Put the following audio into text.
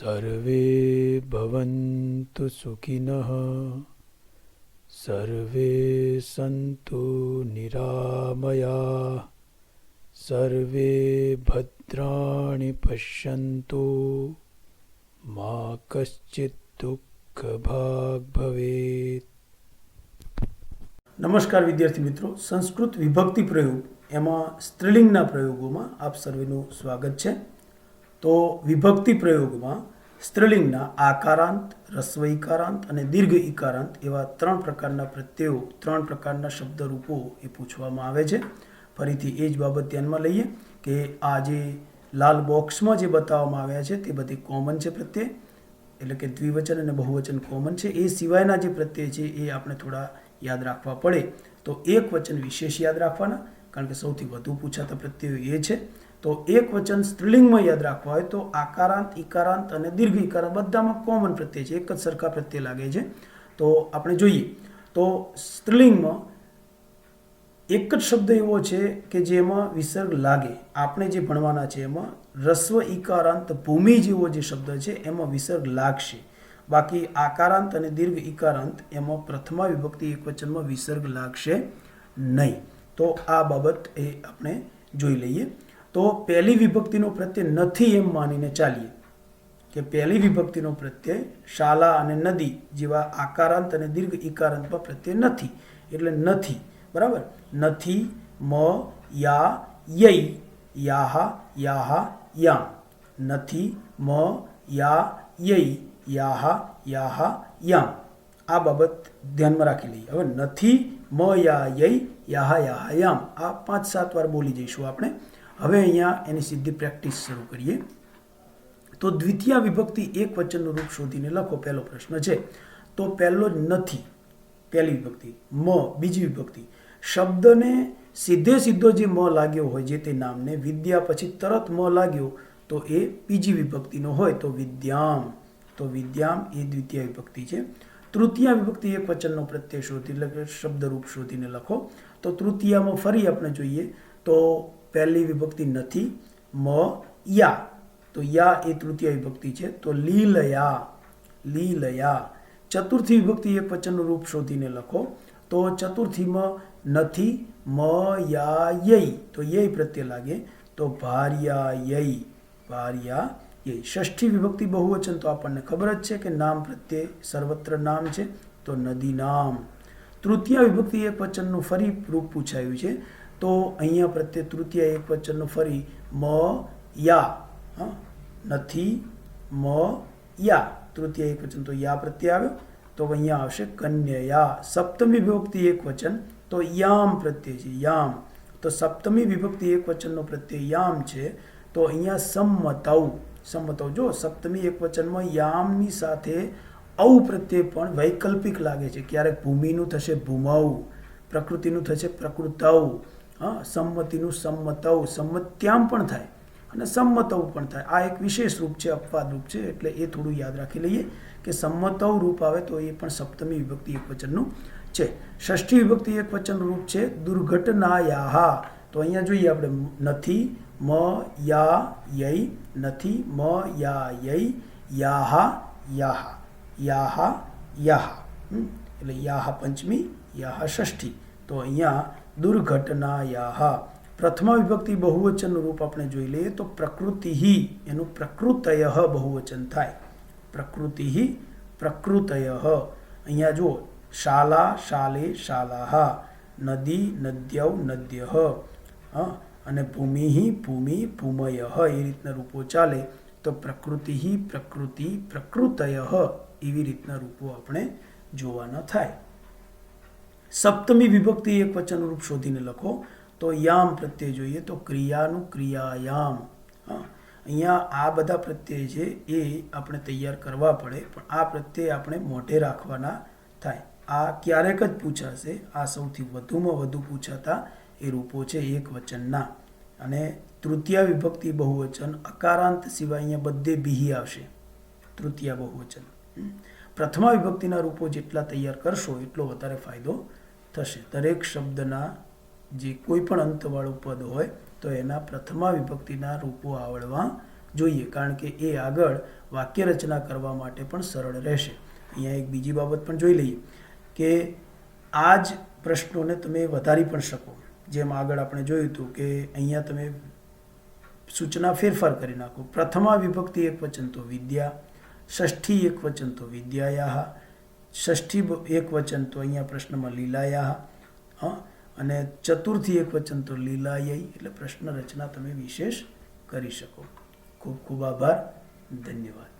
સર્વે ભવન્તુ સુખિનઃ સર્વે સંતુ નિરામયા સર્વે ભદ્રાણિ પશ્યન્તુ મા કશ્ચિત દુઃખભાગ ભવેત નમસ્કાર વિદ્યાર્થી મિત્રો સંસ્કૃત વિભક્તિ પ્રયોગ એમાં સ્ત્રીલિંગના પ્રયોગોમાં આપ સર્વેનું સ્વાગત છે તો વિભક્તિ પ્રયોગમાં સ્ત્રીલિંગના આકારાંત રસ્વ ઇકારાંત અને દીર્ઘ ઇકારાંત એવા ત્રણ પ્રકારના પ્રત્યયો, ત્રણ પ્રકારના શબ્દરૂપો એ પૂછવામાં આવે છે. ફરીથી એ જ બાબત ધ્યાનમાં લઈએ કે આ જે લાલ બોક્સમાં જે બતાવવામાં આવ્યા છે તે બધી કોમન છે પ્રત્યય, એટલે કે દ્વિવચન અને બહુવચન કોમન છે. એ સિવાયના જે પ્રત્યય છે એ આપણે થોડા યાદ રાખવા પડે. તો એક વચન વિશેષ યાદ રાખવાના, કારણ કે સૌથી વધુ પૂછાતા પ્રત્યયો એ છે. તો એક વચન સ્ત્રીલિંગમાં યાદ રાખવા હોય તો આકારાંત ઇકારાંત અને દીર્ઘ ઇકારાંત બધામાં કોમન પ્રત્યય છે. એક જ સરખા પ્રત્યય લાગે છે. તો આપણે જોઈએ. તો સ્ત્રીલિંગમાં એક જ શબ્દ એવો છે કે જેમાં વિસર્ગ લાગે. આપણે જે ભણવાના છે એમાં રસ્વ ઇકારાંત ભૂમિ જેવો જે શબ્દ છે એમાં વિસર્ગ લાગશે. બાકી આકારાંત અને દીર્ઘ ઇકારાંત એમાં પ્રથમા વિભક્તિ એક વચનમાં વિસર્ગ લાગશે નહીં. તો આ બાબત એ આપણે જોઈ લઈએ. તો પહેલી વિભક્તિનો પ્રત્યય નથી એમ માનીને ચાલીએ. કે પહેલી વિભક્તિનો પ્રત્યય શાલા અને નદી જેવા આકારાંત અને દીર્ઘ ઇકારાંતમાં પ્રત્યય નથી. એટલે નથી. બરાબર? નથી, મ, યા યઈ યાહા યાહા, યામ. નથી, મ, યા યઈ યાહા યાહા, યામ. આ બાબત ધ્યાનમાં રાખી લઈએ. હવે નથી, મ, યા યઈ યાહા યાહા, યામ. આ પાંચ સાત વાર બોલી જઈશું આપણે. હવે અહીંયા એની સીધી પ્રેક્ટિસ શરૂ કરીએ. તો દ્વિતીય વિભક્તિ એક વચનનું રૂપ શોધીને લખો. પહેલો પ્રશ્ન છે, તો પહેલો જ નથી. પહેલી વિભક્તિ, મ. બીજી વિભક્તિ. શબ્દને સીધે સીધો જે મ લાગ્યો હોય જે તે નામને વિદ્યા પછી તરત મ લાગ્યો, તો એ બીજી વિભક્તિનો હોય. તો વિદ્યામ. તો વિદ્યામ એ દ્વિતીય વિભક્તિ છે. તૃતીય વિભક્તિ એક વચનનો પ્રત્યય શોધી એટલે કે શબ્દરૂપ શોધીને લખો. તો તૃતીયામાં ફરી આપણે જોઈએ, તો પહેલી વિભક્તિ નથી. મ, યા. તો યા એ તૃતીય વિભક્તિ છે. તો લીલયા. લીલયા. ચતુર્થી વિભક્તિ એ વચનનું રૂપ શોધીને લખો. તો ચતુર્થીમાં નથી. મ, યા, યઈ. તો યય પ્રત્યે લાગે. તો ભાર્યા યઈ ભાર્યા યઈ ષષ્ઠી વિભક્તિ બહુવચન તો આપણને ખબર જ છે કે નામ પ્રત્યે સર્વત્ર નામ છે. તો નદી નામ. તૃતીય વિભક્તિ એ વચનનું ફરી રૂપ પૂછાયું છે. તો અહીંયા પ્રત્યે તૃતીય એક વચનનું ફરી મ, યા. નથી મ, યા. તૃતીય એક વચન તો યા પ્રત્યે આવ્યો. તો અહીંયા આવશે કન્યયા. સપ્તમી વિભક્તિ એક વચન તો યામ પ્રત્યે છે, યામ. તો સપ્તમી વિભક્તિ એક વચનનો પ્રત્યે યામ છે. તો અહીંયા સંમતવ સંમતવ જો સપ્તમી એક વચનમાં યામની સાથે ઔ પ્રત્યય પણ વૈકલ્પિક લાગે છે. ક્યારેક ભૂમિનું થશે ભૂમાવું પ્રકૃતિનું થશે પ્રકૃતૌ. હા, સંમતિનું સંમતવ સંમત્યામ પણ થાય અને સંમતવ પણ થાય. આ એક વિશેષ રૂપ છે, અપવાદ રૂપ છે, એટલે એ થોડું યાદ રાખી લઈએ કે સંમતવ રૂપ આવે તો એ પણ સપ્તમી વિભક્તિ એક વચનનું છે. ષષ્ઠી વિભક્તિ એક વચન રૂપ છે, દુર્ઘટનાયાહા. તો અહીંયા જોઈએ આપણે નથી, મ, યા યઈ નથી, મ, યા યઈ યાહા યાહા. યાહા યાહા. એટલે યાહા પંચમી, યાહા ષષ્ઠી. તો અહીંયા દુર્ઘટનાયાહા. પ્રથમા વિભક્તિ બહુવચનનું રૂપ આપણે જોઈ લઈએ તો પ્રકૃતિ એનું પ્રકૃતય બહુવચન થાય. પ્રકૃતિ પ્રકૃતય અહીંયા જુઓ, શાલા, શાલે, શાલાહ, નદી નદ્યવ નદ્ય અને ભૂમિ ભૂમિ ભૂમય એ રીતના રૂપો ચાલે તો પ્રકૃતિ પ્રકૃતિ પ્રકૃતય એવી રીતના રૂપો આપણે જોવાના થાય. સપ્તમી વિભક્તિ એક વચન રૂપ શોધીને લખો. તો યામ પ્રત્યય જોઈએ તો ક્રિયાનું ક્રિયાયામ હા, અહીંયા આ બધા પ્રત્યય છે એ આપણે તૈયાર કરવા પડે, પણ આ પ્રત્યય આપણે મોઢે રાખવાના થાય. આ ક્યારેક જ પૂછાશે. આ સૌથી વધુમાં વધુ પૂછાતા એ રૂપો છે એક વચનના. અને તૃતીય વિભક્તિ બહુવચન અકારાંત સિવાય અહીંયા બધે બિહી આવશે. તૃતીય બહુવચન. પ્રથમા વિભક્તિના રૂપો જેટલા તૈયાર કરશો એટલો વધારે ફાયદો થશે. દરેક શબ્દના જે કોઈ પણ અંતવાળું પદ હોય, તો એના પ્રથમા વિભક્તિના રૂપો આવડવા જોઈએ. કારણ કે એ આગળ વાક્ય રચના કરવા માટે પણ સરળ રહેશે. અહીંયા એક બીજી બાબત પણ જોઈ લઈએ કે આ જ પ્રશ્નોને તમે વધારી પણ શકો. જેમ આગળ આપણે જોયું હતું કે અહીંયા તમે સૂચના ફેરફાર કરી નાખો. પ્રથમા વિભક્તિ એક વચન તો વિદ્યા, ષષ્ઠી એક વચન તો વિદ્યાયા ષષ્ઠી એક વચન તો અહીંયા પ્રશ્નમાં લીલાયા, હા? અને ચતુર્થી એક વચન તો લીલાય, એટલે પ્રશ્ન રચના તમે વિશેષ કરી શકો. ખૂબ ખૂબ આભાર. ધન્યવાદ.